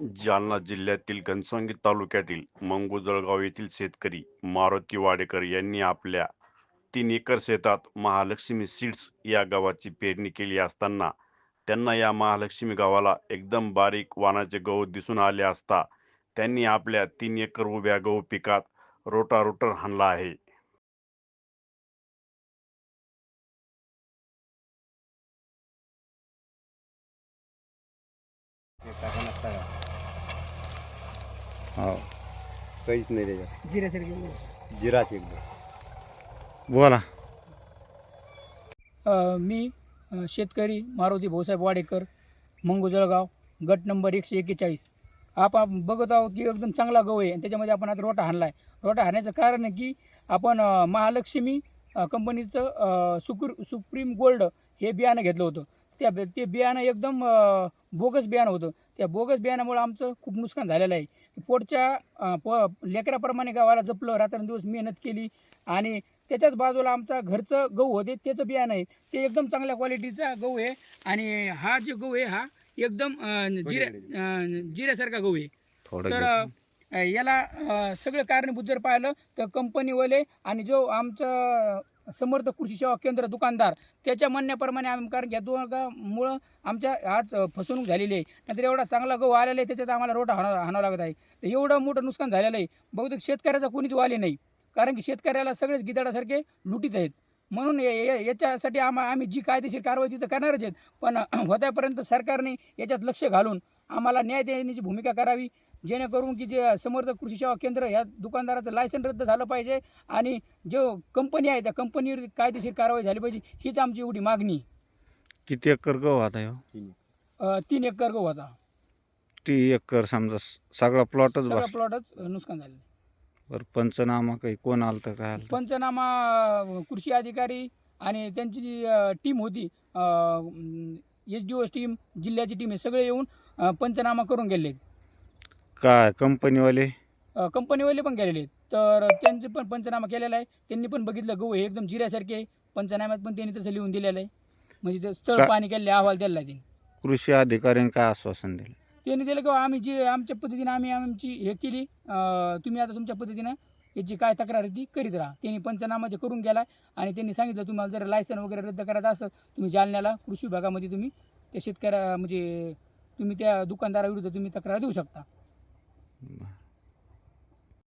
जालना जिल्ह्यातील घनसंगी तालुक्यातील मंगुजळगाव येथील शेतकरी मारुती वाडेकर यांनी आपल्या तीन एकर शेतात महालक्ष्मी सीड्स या गव्हाची पेरणी केली असताना त्यांना या महालक्ष्मी गव्हाला एकदम बारीक वाणाचे गहू दिसून आले असता त्यांनी आपल्या तीन एकर उभ्या गहू पिकात रोटारोटर हाणला आहे. ते हो. काहीच नाही त्याच्यात जिऱ्यासारखे जिराच एकदम. बोला. मी अ, शेतकरी मारुती भाऊसाहेब वाडेकर मंगुजळगाव गट नंबर एकशे एक्केचाळीस. आपण बघत आहोत की एकदम चांगला गहू आहे आणि त्याच्यामध्ये आपण आता रोटा हाणला आहे रोटा हाणायचं कारण आहे की आपण अ, महालक्ष्मी अ, कंपनीचं अ, सुक्र सुप्रीम गोल्ड हे बियाणं घेतलं होतं. त्या ते बियाणं एकदम अ, बोगस बियाणं होतं. त्या बोगस बियाणामुळे आमचं खूप नुकसान झालेलं आहे. पोटच्या प लेकराप्रमाणे गावाला जपलं रात्रंदिवस मेहनत केली आणि त्याच्याच बाजूला आमचा घरचं गहू होते त्याचं बियाणं आहे. ते एकदम चांगल्या क्वालिटीचा गहू आहे आणि हा जो गहू आहे हा एकदम जिऱ्या जिऱ्यासारखा गहू आहे. थोडं तर याला सगळं कारणीभूत जर पाहिलं तर कंपनीवाले आणि जो आमचं समर्थ कृषी सेवा केंद्र दुकानदार त्याच्या म्हणण्याप्रमाणे आम्ही कारण या दोघांमुळं आमच्या आज फसवणूक झालेली आहे. नंतर एवढा चांगला गहू आलेला आहे त्याच्यात आम्हाला रोटा हाणावं हाणावं लागत आहे. तर एवढं मोठं नुकसान झालेलं आहे. बहुतेक शेतकऱ्याचा कोणीच वाले नाही. कारण की शेतकऱ्याला सगळेच गिदाडासारखे लुटीत आहेत. म्हणून याच्यासाठी आम्हा आम्ही जी कायदेशीर कारवाई तिथं करणारच आहेत. पण होत्यापर्यंत सरकारने याच्यात लक्ष घालून आम्हाला न्याय देण्याची भूमिका करावी जेणेकरून की जे समर्थ कृषी सेवा केंद्र ह्या दुकानदाराचं लायसन रद्द झालं पाहिजे आणि जो कंपनी आहे त्या कंपनीवर कायदेशीर कारवाई झाली पाहिजे हीच आमची एवढी मागणी. किती एकर गहू आता ह्यो? अं, तीन एकर गहू होता ती एकर समजा स- सगळा प्लॉटच बस प्लॉटच नुकसान झालं बरं पंचनामा काही कोण आलं तर काय पंचनामा अं, कृषी अधिकारी आणि त्यांची जी टीम होती एच डी ओस टीम जिल्ह्याची टीम हे सगळे येऊन अं, पंचनामा करून गेले काय कंपनीवाले? कंपनीवाले पण गेलेले. आहेत तर त्यांचे पण पंचनामा केलेला आहे. त्यांनी पण बघितलं गहू हे एकदम जिऱ्यासारखे आहे. पंचनाम्यात पण त्यांनी तसं लिहून दिलेलं आहे. म्हणजे ते स्थळ का- पाणी केलेलं अहवाल दिलेला आहे त्यांनी. कृषी अधिकाऱ्यांनी काय आश्वासन दिलं? त्यांनी दिलं की आम्ही जी आमच्या पद्धतीनं आम्ही आमची हे केली. अं, तुम्ही आता तुमच्या पद्धतीनं याची काय तक्रार ती करीत राहा. त्यांनी पंचनामा ते करून गेला आणि त्यांनी सांगितलं तुम्हाला जर लायसन वगैरे रद्द करायचं असेल तुम्ही जालन्याला कृषी विभागामध्ये तुम्ही त्या शेतकऱ्या म्हणजे तुम्ही त्या दुकानदाराविरुद्ध तुम्ही तक्रार देऊ शकता.